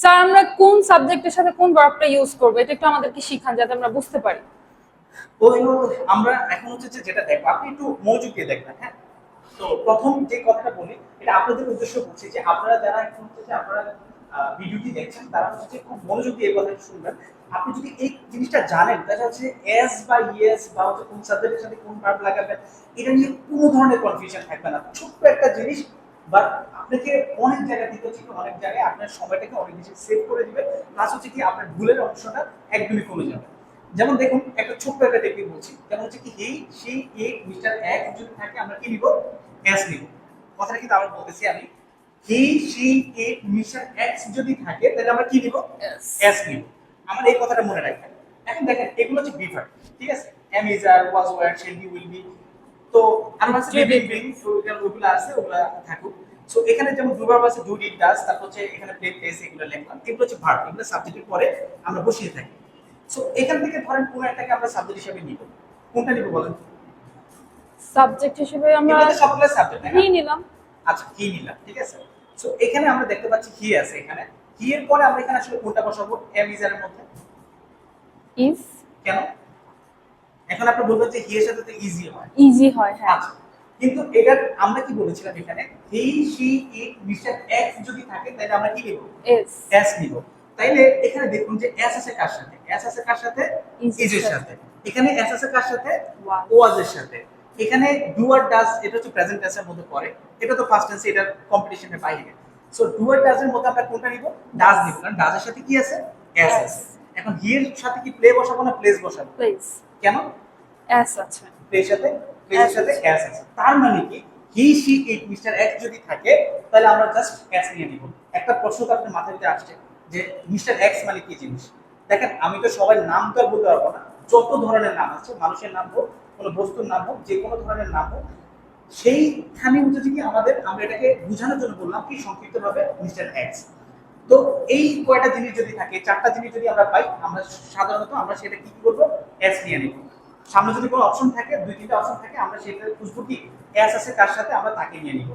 Sir, আমরা কোন সাবজেক্টের সাথে কোন ভার্বটা ইউজ করব? এটা একটু আমাদেরকে শিখান যাতে আমরা বুঝতে পারি। আমরা এখন হচ্ছে যেটা দেখব, আপনি একটু দিয়ে দেখবেন হ্যাঁ? তো প্রথম যে কথাটা বলি, এটা আপনাদের উদ্দেশ্য বলছি যে আপনারা যারা এখন হচ্ছে যে আপনারা ভিডিওটি দেখছেন, তারা হচ্ছে খুব মনোযোগ দিয়ে এই শুনবেন। আপনি যদি এই জিনিসটা জানেন দেখা হচ্ছে এস বা ইয়েস বা হচ্ছে কোন সাবজেক্টের সাথে কোন ভার্ব লাগাবেন, এটা নিয়ে কোনো ধরনের কনফিউশন থাকবে না। ছোট্ট একটা জিনিস বা আপনাকে অনেক জায়গা দিতে হচ্ছে অনেক জায়গায় আপনার সময়টাকে অনেক বেশি সেভ করে দিবে। প্লাস হচ্ছে কি আপনার ভুলের অংশটা একদমই কমে যাবে। যেমন দেখুন একটা ছোট্ট একটা টেকনিক বলছি। যেমন হচ্ছে কি এই সেই এ মিস্টার এক যদি থাকে আমরা কি নিব? এস নিব। কথাটা কিন্তু আবার বলতেছি আমি। He see a mister X যদি থাকে তাহলে আমরা কি নিব? এস নিব। আমার এই কথাটা মনে রাখবেন। এখন দেখেন এগুলো হচ্ছে বিভার ঠিক আছে? আর was were shall be will be তো ওগুলো আছে ওগুলো থাকুক। সো এখানে যেমন দুবার আছে ডু ডিড ডাস তারপর হচ্ছে এখানে প্লে প্লেস এগুলো লিখলাম এগুলো হচ্ছে ভার্ব এগুলো সাবজেক্টের পরে আমরা বসিয়ে থাকি। সো এখান থেকে ধরেন কোন একটাকে আমরা সাবজেক্ট হিসেবে নিব। কোনটা নিব বলেন? সাবজেক্ট হিসেবে আমরা সবগুলো সাবজেক্ট কি নিলাম। আচ্ছা কি নিলাম ঠিক আছে? সো এখানে আমরা দেখতে পাচ্ছি হি আছে এখানে। হি এর পরে আমরা এখানে আসলে কোনটা বসাবো? এম ইজ এর মধ্যে। ইজ কেন? এখন আপনি বলবেন যে হি এর সাথে তো ইজি হয়। ইজি হয় হ্যাঁ। আচ্ছা কিন্তু এটা আমরা কি বলেছিলাম এখানে? He see it mister X যদি থাকে তাহলে আমরা কি নিব? এস এস নিব। তাইলে এখানে দেখুন যে এস আছে কার সাথে? এস আছে কার সাথে? ইজ এর সাথে। এখানে এস আছে কার সাথে. ওয়াজ এর সাথে। এখানে ডু আর ডাজ এটা হচ্ছে প্রেজেন্ট টেন্সের মধ্যে পড়ে। এটা তো ফার্স্ট টেন্স এটা কম্পিটিশনের বাইরে। সো ডু আর ডাজ এর মধ্যে আমরা কোনটা নিব? ডাজ নিব। কারণ ডাজ এর সাথে কি আছে? এস. আছে। এখন হি এর সাথে কি প্লে বসাবো না প্লেস বসাবো? প্লিজ কেন? এস আছে। প্লের সাথে? S সাথে এস আছে। তার মানে কি? He see it mister X যদি থাকে তাহলে আমরা জাস্ট এস নিয়ে নিব। একটা প্রশ্ন তো আপনার মাথার ভিতরে আসছে যে মিস্টার এক্স মানে কি জিনিস? দেখেন আমি তো সবাই নাম তো আর বলতে পারব না। যত ধরনের নাম আছে মানুষের নাম হোক কোনো বস্তুর নাম হোক যে কোনো ধরনের নাম হোক সেইখানে হচ্ছে কি আমাদের আমরা এটাকে বোঝানোর জন্য বললাম কি সংক্ষিপ্তভাবে মিস্টার এক্স। তো এই কয়টা জিনিস যদি থাকে চারটা জিনিস যদি আমরা পাই আমরা সাধারণত আমরা সেটা কি কি করব এস নিয়ে নিব। সামনে যদি কোনো অপশন থাকে দুই তিনটা অপশন থাকে, আমরা সেটা খুঁজবো কি? এস আছে তার সাথে আমরা তাকে নিয়ে নিব।